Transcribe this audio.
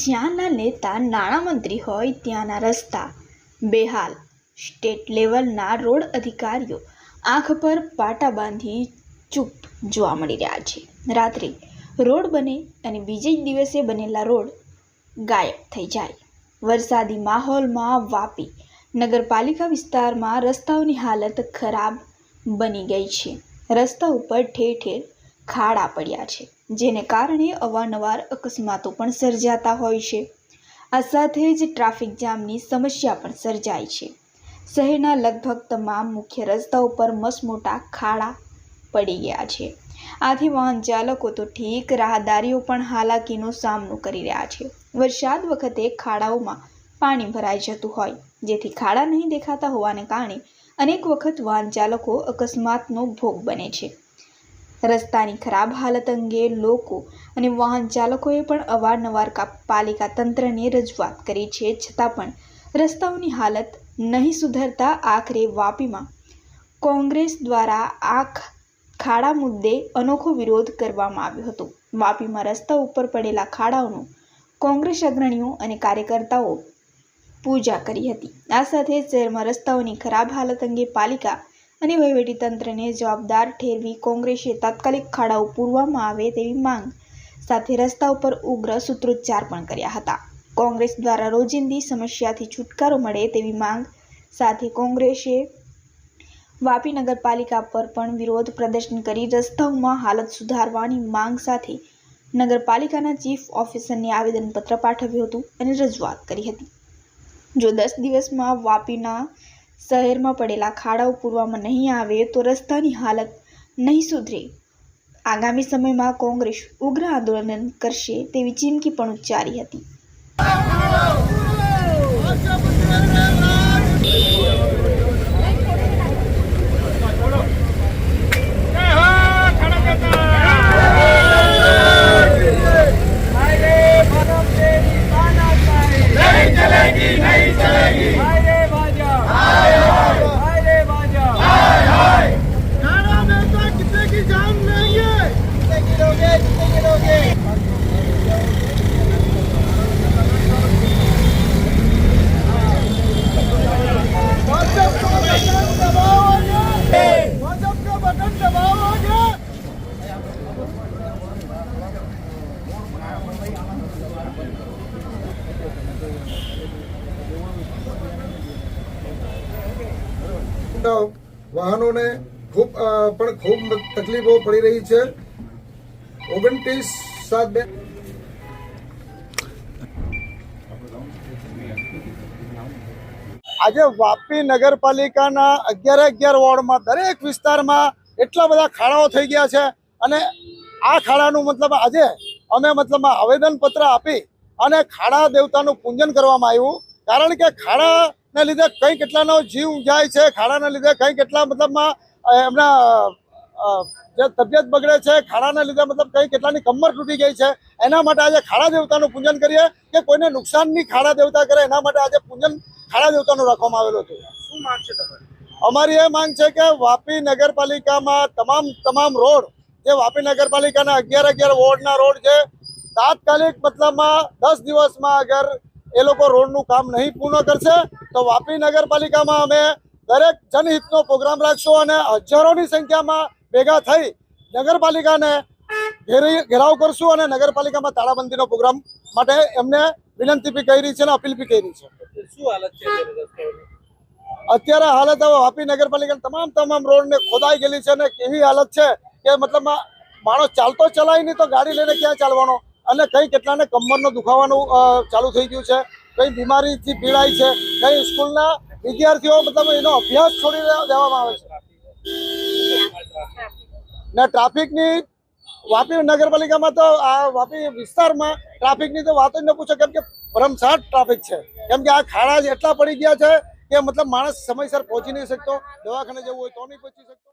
જ્યાંના નેતા નાણામંત્રી હોય ત્યાંના રસ્તા. બેહાલ, સ્ટેટ લેવલના રોડ અધિકારીઓ આંખ પર પાટા બાંધી ચૂપ જોવા મળી રહ્યા છે. રાત્રે રોડ બને અને બીજે જ દિવસે બનેલા રોડ ગાયબ થઈ જાય. વરસાદી માહોલમાં વાપી નગરપાલિકા વિસ્તારમાં રસ્તાઓની હાલત ખરાબ બની ગઈ છે. રસ્તા ઉપર ઠેર ઠેર ખાડા પડ્યા છે, જેને કારણે અવારનવાર અકસ્માતો પણ સર્જાતા હોય છે. આ સાથે જ ટ્રાફિક જામની સમસ્યા પણ સર્જાય છે. શહેરના લગભગ તમામ મુખ્ય રસ્તા ઉપર મસમોટા ખાડા પડી ગયા છે. આથી વાહન ચાલકો તો ઠીક રાહદારીઓ પણ હાલાકીનો સામનો કરી રહ્યા છે. વરસાદ વખતે ખાડાઓમાં પાણી ભરાઈ જતું હોય, જેથી ખાડા નહીં દેખાતા હોવાને કારણે અનેક વખત વાહન ચાલકો અકસ્માતનો ભોગ બને છે. રસ્તાની ખરાબ હાલત અંગે લોકો અને વાહન ચાલકોએ પણ અવારનવાર પાલિકા તંત્રને રજૂઆત કરી છે. છતાં પણ રસ્તાઓની હાલત નહીં સુધરતા આખરે વાપીમાં કોંગ્રેસ દ્વારા આ ખાડા મુદ્દે અનોખો વિરોધ કરવામાં આવ્યો હતો. વાપીમાં રસ્તા ઉપર પડેલા ખાડાઓનું કોંગ્રેસ અગ્રણીઓ અને કાર્યકર્તાઓ પૂજા કરી હતી. આ સાથે શહેરમાં રસ્તાઓની ખરાબ હાલત અંગે પાલિકા અને વહીવટીતંત્રને જવાબદાર ઠેરવી કોંગ્રેસે તાત્કાલિક ખાડાઓ પૂરવામાં આવે તેવી માંગ સાથે રસ્તા ઉપર ઉગ્ર સૂત્રોચ્ચાર પણ કર્યા હતા. કોંગ્રેસ દ્વારા રોજિંદી સમસ્યાથી છુટકારો મળે તેવી માંગ સાથે કોંગ્રેસે વાપી નગરપાલિકા પર પણ વિરોધ પ્રદર્શન કરી રસ્તાઓમાં હાલત સુધારવાની માંગ સાથે નગરપાલિકાના ચીફ ઓફિસરને આવેદનપત્ર પાઠવ્યું હતું અને રજૂઆત કરી હતી. જો દસ દિવસમાં વાપીના શહેરમાં પડેલા ખાડાઓ પૂરવામાં નહીં આવે તો રસ્તાની હાલત નહીં સુધરે. આગામી સમયમાં કોંગ્રેસ ઉગ્ર આંદોલન કરશે તેવી ચીમકી પણ ઉચ્ચારી હતી. વાહનોને ખૂબ પણ ખૂબ તકલીફો પડી રહી છે. ઓગણત્રીસ સાત બે આજે વાપી નગરપાલિકાના અગિયાર અગિયાર વોર્ડમાં દરેક વિસ્તારમાં એટલા બધા ખાડાઓ થઈ ગયા છે અને આ ખાડાનું મતલબ આજે અમે મતલબ આવેદનપત્ર આપી અને ખાડા દેવતાનું પૂજન કરવામાં આવ્યું. કારણ કે ખાડાને લીધે કઈ કેટલાનો જીવ જાય છે ખાડાના લીધે કઈ કેટલા મતલબમાં એમના જે તબિયત બગડે છે ખાડાના લીધે મતલબ કઈ કેટલાની કમર તૂટી ગઈ છે એના માટે આજે ખાડા દેવતાનું પૂજન કરીએ કે કોઈને નુકસાનની ખાડા દેવતા કરે એના માટે આજે પૂજન ખાડા દેવતાનું રાખવામાં આવેલું હતું. શું માંગ છે અમારી એ માંગ છે કે વાપી નગરપાલિકામાં તમામ તમામ રોડ જે વાપી નગરપાલિકાના અગિયાર અગિયાર વોર્ડના રોડ છે તાત્કાલિક મતલબમાં દસ દિવસમાં અગર એ લોકો રોડનું કામ નહીં પૂર્ણ કરશે તો વાપી નગરપાલિકામાં અમે દરેક જનહિતનો પ્રોગ્રામ રાખશું અને હજારોની સંખ્યામાં ભેગા થઈ નગરપાલિકાને ઘેરી ઘેરાવ કરશું અને નગરપાલિકામાં તાળાબંધીનો પ્રોગ્રામ માટે એમને વિનંતી બી કરી છે અને અપીલ બી કરી છે. શું હાલત છે અત્યારે હાલત હવે વાપી નગરપાલિકાની તમામ તમામ રોડને ખોદાઈ ગયેલી છે અને એવી હાલત છે કે મતલબમાં માણસ ચાલતો ચલાય નહીં તો ગાડી લઈને ક્યાં ચાલવાનો? અને કઈ કેટલાને કમરનો દુખાવાનું ચાલુ થઈ ગયું છે, કઈ બીમારીથી પીડાય છે, કઈ સ્કૂલના વિદ્યાર્થીઓ મતલબ એનો અભ્યાસ છોડી દેવામાં આવે છે. ને ટ્રાફિકની, વાપી નગરપાલિકામાં તો આ વાપી વિસ્તારમાં ટ્રાફિકની તો વાત જ ન પૂછો, કેમ કે ભરમસાટ ટ્રાફિક છે. કેમ કે આ ખાડા એટલા પડી ગયા છે કે મતલબ માણસ સમયસર પહોંચી નહીં શકતો, દવાખાને જવું હોય તો નહીં પહોંચી શકતો.